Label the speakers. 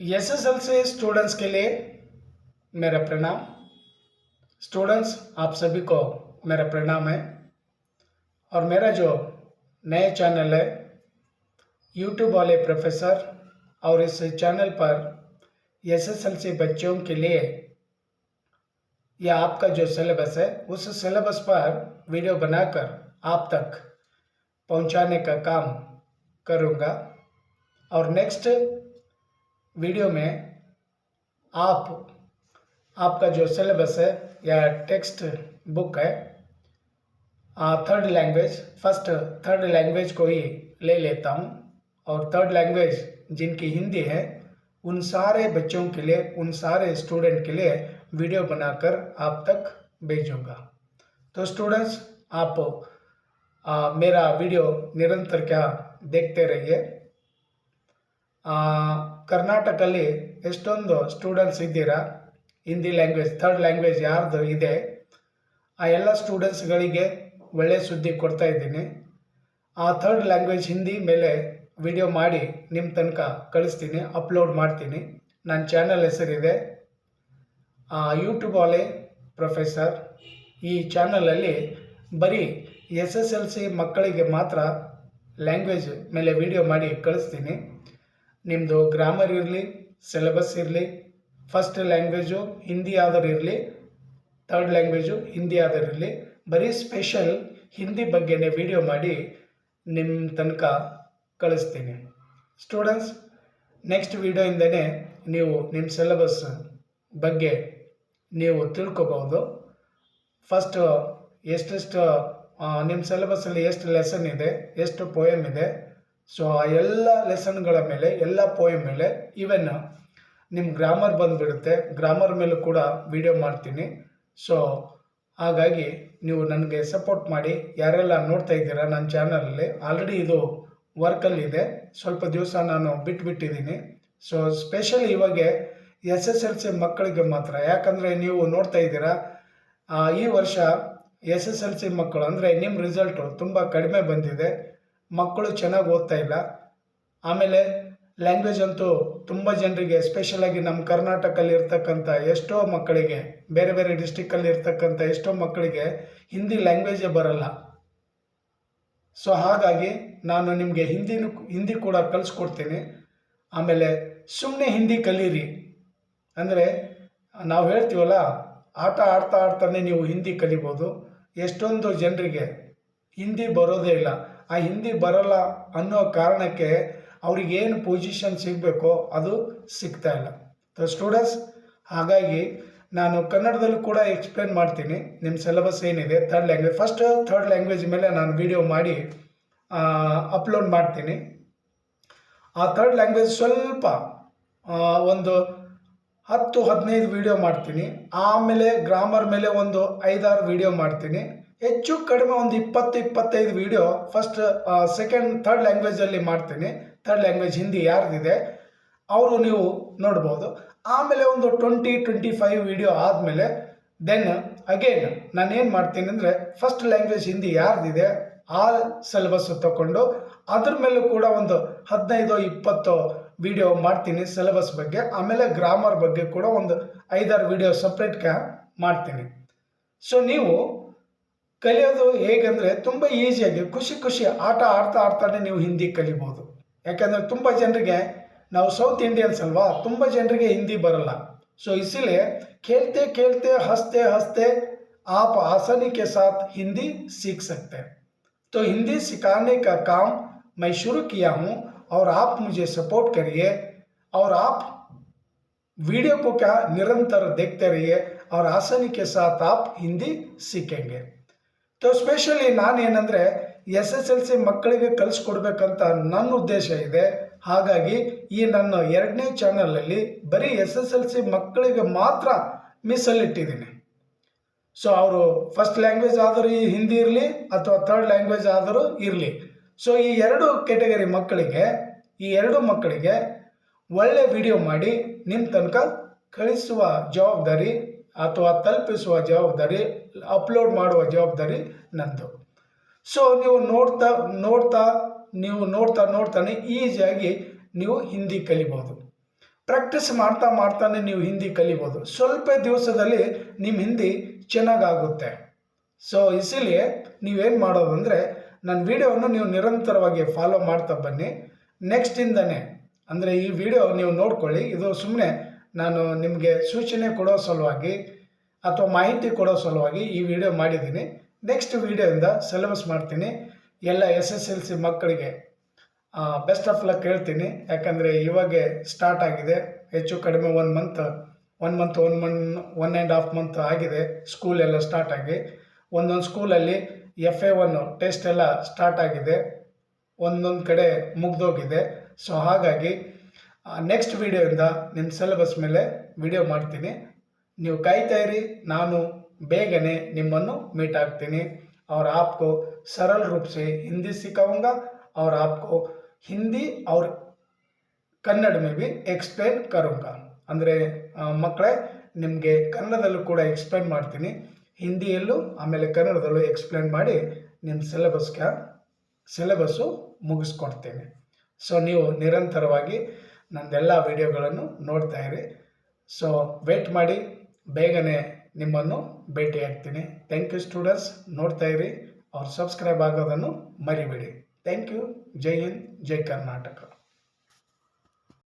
Speaker 1: S S L C students के लिए मेरा प्रणाम। स्टूडेंट्स आप सभी को मेरा प्रणाम है। और मेरा जो नया चैनल है यूट्यूब वाले प्रोफेसर और इस चैनल पर एस एस एल सी बच्चों के लिए या आपका जो सिलेबस है, उस सिलेबस पर वीडियो बनाकर आप तक पहुँचाने का काम करूँगा। और नेक्स्ट वीडियो में आप आपका जो सिलेबस है या टेक्स्ट बुक है third language first third language को ही ले लेता हूँ। और थर्ड लैंग्वेज जिनकी हिंदी है उन सारे बच्चों के लिए उन सारे स्टूडेंट के लिए वीडियो बनाकर आप तक भेजूँगा। तो स्टूडेंट्स आप आ, मेरा वीडियो निरंतर क्या देखते रहिए। ಕರ್ನಾಟಕಲ್ಲಿ ಎಷ್ಟೊಂದು ಸ್ಟೂಡೆಂಟ್ಸ್ ಇದ್ದೀರಾ? ಹಿಂದಿ ಲ್ಯಾಂಗ್ವೇಜ್ ಥರ್ಡ್ ಲ್ಯಾಂಗ್ವೇಜ್ ಯಾರ್ದು ಇದೆ? ಆ ಎಲ್ಲ ಸ್ಟೂಡೆಂಟ್ಸ್ಗಳಿಗೆ ಒಳ್ಳೆಯ ಸುದ್ದಿ ಕೊಡ್ತಾ ಇದ್ದೀನಿ. ಆ ಥರ್ಡ್ ಲ್ಯಾಂಗ್ವೇಜ್ ಹಿಂದಿ ಮೇಲೆ ವಿಡಿಯೋ ಮಾಡಿ ನಿಮ್ಮ ತನಕ ಕಳಿಸ್ತೀನಿ ಅಪ್ಲೋಡ್ ಮಾಡ್ತೀನಿ. ನನ್ನ ಚಾನಲ್ ಹೆಸರಿದೆ ಯೂಟ್ಯೂಬ್ ಆಲೆ ಪ್ರೊಫೆಸರ್ ಈ ಚಾನಲಲ್ಲಿ ಬರೀ ಎಸ್ ಎಸ್ ಎಲ್ ಸಿ ಮಕ್ಕಳಿಗೆ ಮಾತ್ರ ಲ್ಯಾಂಗ್ವೇಜ್ ಮೇಲೆ ವಿಡಿಯೋ ಮಾಡಿ ಕಳಿಸ್ತೀನಿ. ನಿಮ್ಮದು ಗ್ರಾಮರ್ ಇರಲಿ ಸಿಲೆಬಸ್ ಇರಲಿ ಫಸ್ಟ್ ಲ್ಯಾಂಗ್ವೇಜು ಹಿಂದಿ ಆದರೂ ಇರಲಿ ಥರ್ಡ್ ಲ್ಯಾಂಗ್ವೇಜು ಹಿಂದಿ ಆದರೂ ಇರಲಿ, ಬರೀ ಸ್ಪೆಷಲ್ ಹಿಂದಿ ಬಗ್ಗೆನೇ ವಿಡಿಯೋ ಮಾಡಿ ನಿಮ್ಮ ತನಕ ಕಳಿಸ್ತೀನಿ. ಸ್ಟೂಡೆಂಟ್ಸ್ ನೆಕ್ಸ್ಟ್ ವಿಡಿಯೋಯಿಂದನೇ ನೀವು ನಿಮ್ಮ ಸಿಲೆಬಸ್ ಬಗ್ಗೆ ನೀವು ತಿಳ್ಕೊಬೋದು ಫಸ್ಟು ಎಷ್ಟೆಷ್ಟು ನಿಮ್ಮ ಸಿಲೆಬಸ್ಸಲ್ಲಿ ಎಷ್ಟು ಲೆಸನ್ ಇದೆ, ಎಷ್ಟು ಪೋಯಮ್ ಇದೆ ಸೊ ಆ ಎಲ್ಲ ಲೆಸನ್ಗಳ ಮೇಲೆ, ಎಲ್ಲ ಪೋಯಮ್ ಮೇಲೆ ಈವನ್ ನಿಮ್ಮ ಗ್ರಾಮರ್ ಬಂದುಬಿಡುತ್ತೆ. ಗ್ರಾಮರ್ ಮೇಲೂ ಕೂಡ ವಿಡಿಯೋ ಮಾಡ್ತೀನಿ. ಸೊ ಹಾಗಾಗಿ ನೀವು ನನಗೆ ಸಪೋರ್ಟ್ ಮಾಡಿ. ಯಾರೆಲ್ಲ ನೋಡ್ತಾ ಇದ್ದೀರಾ ನನ್ನ ಚಾನಲಲ್ಲಿ ಆಲ್ರೆಡಿ ಇದು ವರ್ಕಲ್ಲಿದೆ ಸ್ವಲ್ಪ ದಿವಸ ನಾನು ಬಿಟ್ಬಿಟ್ಟಿದ್ದೀನಿ. ಸೊ ಸ್ಪೆಷಲಿ ಇವಾಗ ಎಸ್ ಎಸ್ ಎಲ್ ಸಿ ಮಕ್ಕಳಿಗೆ ಮಾತ್ರ. ಯಾಕಂದರೆ ನೀವು ನೋಡ್ತಾ ಇದ್ದೀರಾ ಈ ವರ್ಷ ಎಸ್ ಎಸ್ ಎಲ್ ಸಿ ಮಕ್ಕಳು ಅಂದರೆ ನಿಮ್ಮ ರಿಸಲ್ಟು ತುಂಬ ಕಡಿಮೆ ಬಂದಿದೆ. ಮಕ್ಕಳು ಚೆನ್ನಾಗಿ ಓದ್ತಾ ಇಲ್ಲ. ಆಮೇಲೆ ಲ್ಯಾಂಗ್ವೇಜ್ ಅಂತೂ ತುಂಬ ಜನರಿಗೆ ಎಸ್ಪೆಷಲಾಗಿ ನಮ್ಮ ಕರ್ನಾಟಕಲ್ಲಿ ಇರ್ತಕ್ಕಂಥ ಎಷ್ಟೋ ಮಕ್ಕಳಿಗೆ, ಬೇರೆ ಬೇರೆ ಡಿಸ್ಟಿಕ್ಕಲ್ಲಿ ಇರ್ತಕ್ಕಂಥ ಎಷ್ಟೋ ಮಕ್ಕಳಿಗೆ ಹಿಂದಿ ಲ್ಯಾಂಗ್ವೇಜೇ ಬರಲ್ಲ. ಸೊ ಹಾಗಾಗಿ ನಾನು ನಿಮಗೆ ಹಿಂದಿನೂ, ಹಿಂದಿ ಕೂಡ ಕಲಿಸ್ಕೊಡ್ತೀನಿ. ಆಮೇಲೆ ಸುಮ್ಮನೆ ಹಿಂದಿ ಕಲೀರಿ. ಅಂದರೆ ನಾವು ಹೇಳ್ತೀವಲ್ಲ, ಆಟ ಆಡ್ತಾ ಆಡ್ತಾನೆ ನೀವು ಹಿಂದಿ ಕಲಿಬೋದು. ಎಷ್ಟೊಂದು ಜನರಿಗೆ ಹಿಂದಿ ಬರೋದೇ ಇಲ್ಲ. ಆ ಹಿಂದಿ ಬರಲ್ಲ ಅನ್ನೋ ಕಾರಣಕ್ಕೆ ಅವ್ರಿಗೇನು ಪೊಸಿಷನ್ ಸಿಗಬೇಕೋ ಅದು ಸಿಗ್ತಾ ಇಲ್ಲ. ಸೊ ಸ್ಟೂಡೆಂಟ್ಸ್ ಹಾಗಾಗಿ ನಾನು ಕನ್ನಡದಲ್ಲೂ ಕೂಡ ಎಕ್ಸ್ಪ್ಲೇನ್ ಮಾಡ್ತೀನಿ. ನಿಮ್ಮ ಸಿಲೆಬಸ್ ಏನಿದೆ third language first third language ಮೇಲೆ ನಾನು ವಿಡಿಯೋ ಮಾಡಿ ಅಪ್ಲೋಡ್ ಮಾಡ್ತೀನಿ. ಆ ಥರ್ಡ್ ಲ್ಯಾಂಗ್ವೇಜ್ ಸ್ವಲ್ಪ ಒಂದು ಹತ್ತು, ಹದಿನೈದು ವಿಡಿಯೋ ಮಾಡ್ತೀನಿ. ಆಮೇಲೆ ಗ್ರಾಮರ್ ಮೇಲೆ ಒಂದು ಐದಾರು ವಿಡಿಯೋ ಮಾಡ್ತೀನಿ. ಹೆಚ್ಚು ಕಡಿಮೆ ಒಂದು ಇಪ್ಪತ್ತು, ಇಪ್ಪತ್ತೈದು ವಿಡಿಯೋ ಫಸ್ಟ್ ಸೆಕೆಂಡ್ ಥರ್ಡ್ ಲ್ಯಾಂಗ್ವೇಜಲ್ಲಿ ಮಾಡ್ತೀನಿ. ಥರ್ಡ್ ಲ್ಯಾಂಗ್ವೇಜ್ ಹಿಂದಿ ಯಾರ್ದಿದೆ, ಅವರು ನೀವು ನೋಡ್ಬೋದು. ಆಮೇಲೆ ಒಂದು ಟ್ವೆಂಟಿ ಟ್ವೆಂಟಿ ಫೈವ್ ವಿಡಿಯೋ ಆದಮೇಲೆ ದೆನ್ ಅಗೇನ್ ನಾನೇನು ಮಾಡ್ತೀನಿ ಅಂದರೆ ಫಸ್ಟ್ ಲ್ಯಾಂಗ್ವೇಜ್ ಹಿಂದಿ ಯಾರ್ದಿದೆ ಆ ಸಿಲೆಬಸ್ ತಗೊಂಡು ಅದ್ರ ಮೇಲೂ ಕೂಡ ಒಂದು ಹದಿನೈದು, ಇಪ್ಪತ್ತು ವಿಡಿಯೋ ಮಾಡ್ತೀನಿ ಸಿಲೆಬಸ್ ಬಗ್ಗೆ. ಆಮೇಲೆ ಗ್ರಾಮರ್ ಬಗ್ಗೆ ಕೂಡ ಒಂದು ಐದಾರು ವಿಡಿಯೋ ಸಪ್ರೇಟ್ ಮಾಡ್ತೀನಿ. ಸೊ ನೀವು ಕಲಿಯೋದು ಹೇಗೆಂದರೆ ತುಂಬ ಈಸಿಯಾಗಿ ಖುಷಿ ಖುಷಿ ಆಟ ಆಡ್ತಾ ಆಡ್ತಾನೆ ನೀವು ಹಿಂದಿ ಕಲಿಬೋದು ಯಾಕಂದರೆ ತುಂಬ ಜನರಿಗೆ ನಾವು ಸೌತ್ ಇಂಡಿಯನ್ಸ್ ಅಲ್ವಾ ತುಂಬ ಜನರಿಗೆ ಹಿಂದಿ ಬರಲ್ಲ ಸೊ इसीलिए खेलते खेलते हंसते हंसते आप आसानी के साथ हिंदी सीख सकते हैं तो हिंदी सिखाने का काम मैं शुरू किया हूँ और आप मुझे सपोर्ट करिए और आप वीडियो को क्या निरंतर देखते रहिए और आसानी के साथ आप हिंदी सीखेंगे तो ಸ್ಪೆಷಲಿ ನಾನೇನಂದರೆ ಎಸ್ ಎಸ್ ಎಲ್ ಸಿ ಮಕ್ಕಳಿಗೆ ಕಲಿಸ್ಕೊಡ್ಬೇಕಂತ ನನ್ನ ಉದ್ದೇಶ ಇದೆ. ಹಾಗಾಗಿ ಈ ನನ್ನ ಎರಡನೇ ಚಾನಲಲ್ಲಿ ಬರೀ ಎಸ್ ಎಸ್ ಎಲ್ ಸಿ ಮಕ್ಕಳಿಗೆ ಮಾತ್ರ ಮೀಸಲಿಟ್ಟಿದ್ದೀನಿ. ಸೊ ಅವರು ಫಸ್ಟ್ ಲ್ಯಾಂಗ್ವೇಜ್ ಆದರೂ ಈ ಹಿಂದಿ ಇರಲಿ ಅಥವಾ ಥರ್ಡ್ ಲ್ಯಾಂಗ್ವೇಜ್ ಆದರೂ ಇರಲಿ. ಸೊ ಈ ಎರಡು ಕೆಟಗರಿ ಮಕ್ಕಳಿಗೆ, ಈ ಎರಡು ಮಕ್ಕಳಿಗೆ ಒಳ್ಳೆ ವಿಡಿಯೋ ಮಾಡಿ ನಿಮ್ಮ ತನಕ ಕಳಿಸುವ ಜವಾಬ್ದಾರಿ ಅಥವಾ ತಲುಪಿಸುವ ಜವಾಬ್ದಾರಿ ಅಪ್ಲೋಡ್ ಮಾಡುವ ಜವಾಬ್ದಾರಿ ನಂದು. ಸೊ ನೀವು ನೋಡ್ತಾ ನೋಡ್ತಾ, ನೀವು ನೋಡ್ತಾ, ನೋಡ್ತಾನೆ ಈಸಿಯಾಗಿ ನೀವು ಹಿಂದಿ ಕಲಿಬೋದು. ಪ್ರಾಕ್ಟೀಸ್ ಮಾಡ್ತಾ, ಮಾಡ್ತಾನೆ ನೀವು ಹಿಂದಿ ಕಲಿಬೋದು. ಸ್ವಲ್ಪ ದಿವಸದಲ್ಲಿ ನಿಮ್ಮ ಹಿಂದಿ ಚೆನ್ನಾಗಾಗುತ್ತೆ. ಸೊ ಇಸಿಲಿಯೇ ನೀವೇನು ಮಾಡೋದಂದರೆ, ನನ್ನ ವಿಡಿಯೋವನ್ನು ನೀವು ನಿರಂತರವಾಗಿ ಫಾಲೋ ಮಾಡ್ತಾ ಬನ್ನಿ. ನೆಕ್ಸ್ಟಿಂದನೇ ಅಂದರೆ ಈ ವಿಡಿಯೋ ನೀವು ನೋಡ್ಕೊಳ್ಳಿ. ಇದು ಸುಮ್ಮನೆ ನಾನು ನಿಮಗೆ ಸೂಚನೆ ಕೊಡೋ ಸಲುವಾಗಿ ಅಥವಾ ಮಾಹಿತಿ ಕೊಡೋ ಸಲುವಾಗಿ ಈ ವಿಡಿಯೋ ಮಾಡಿದ್ದೀನಿ. ನೆಕ್ಸ್ಟ್ ವಿಡಿಯೋಯಿಂದ ಸಿಲೆಬಸ್ ಮಾಡ್ತೀನಿ. ಎಲ್ಲ ಎಸ್ ಎಸ್ ಎಲ್ ಸಿ ಮಕ್ಕಳಿಗೆ ಬೆಸ್ಟ್ ಆಫ್ ಲಕ್ ಹೇಳ್ತೀನಿ. ಯಾಕಂದರೆ ಇವಾಗೆ ಸ್ಟಾರ್ಟ್ ಆಗಿದೆ. ಹೆಚ್ಚು ಕಡಿಮೆ one month one month one Mann one and half month ಆಗಿದೆ. ಸ್ಕೂಲ್ ಎಲ್ಲ ಸ್ಟಾರ್ಟ್ ಆಗಿ. ಒಂದೊಂದು ಸ್ಕೂಲಲ್ಲಿ ಎಫ್ ಎ ಒನ್ ಟೆಸ್ಟ್ ಎಲ್ಲ ಸ್ಟಾರ್ಟ್ ಆಗಿದೆ. ಒಂದೊಂದು ಕಡೆ ಮುಗ್ದೋಗಿದೆ. ಸೊ ಹಾಗಾಗಿ ನೆಕ್ಸ್ಟ್ ವಿಡಿಯೋಯಿಂದ ನಿಮ್ಮ ಸಿಲೆಬಸ್ ಮೇಲೆ ವಿಡಿಯೋ ಮಾಡ್ತೀನಿ. ನೀವು ಕಾಯ್ತಾ ಇರಿ ನಾನು ಬೇಗನೆ ನಿಮ್ಮನ್ನು ಮೀಟ್ ಆಗ್ತೀನಿ और आपको सरल रूप से हिंदी सिखाऊंगा और आपको हिंदी और ಕನ್ನಡ ಮೇ ಬಿ ಎಕ್ಸ್ಪ್ಲೇನ್ ಕರುಂಗ ಅಂದರೆ ಮಕ್ಕಳೇ ನಿಮಗೆ ಕನ್ನಡದಲ್ಲೂ ಕೂಡ ಎಕ್ಸ್ಪ್ಲೇನ್ ಮಾಡ್ತೀನಿ ಹಿಂದಿಯಲ್ಲೂ ಆಮೇಲೆ ಕನ್ನಡದಲ್ಲೂ ಎಕ್ಸ್ಪ್ಲೇನ್ ಮಾಡಿ ನಿಮ್ಮ ಸಿಲೆಬಸ್ಗೆ ಸಿಲೆಬಸ್ಸು ಮುಗಿಸ್ಕೊಡ್ತೇನೆ ಸೊ ನೀವು ನಿರಂತರವಾಗಿ ನಂದೆಲ್ಲ ವಿಡಿಯೋಗಳನ್ನು ನೋಡ್ತಾ ಇರಿ ಸೊ ವೇಟ್ ಮಾಡಿ ಬೇಗನೆ ನಿಮ್ಮನ್ನು ಭೇಟಿ ಆಗ್ತೀನಿ ಥ್ಯಾಂಕ್ ಯು ಸ್ಟೂಡೆಂಟ್ಸ್ ನೋಡ್ತಾ ಇರಿ. ಅವ್ರು ಸಬ್ಸ್ಕ್ರೈಬ್ ಆಗೋದನ್ನು ಮರಿಬೇಡಿ. ಥ್ಯಾಂಕ್ ಯು ಜೈ ಹಿಂದ್ ಜೈ ಕರ್ನಾಟಕ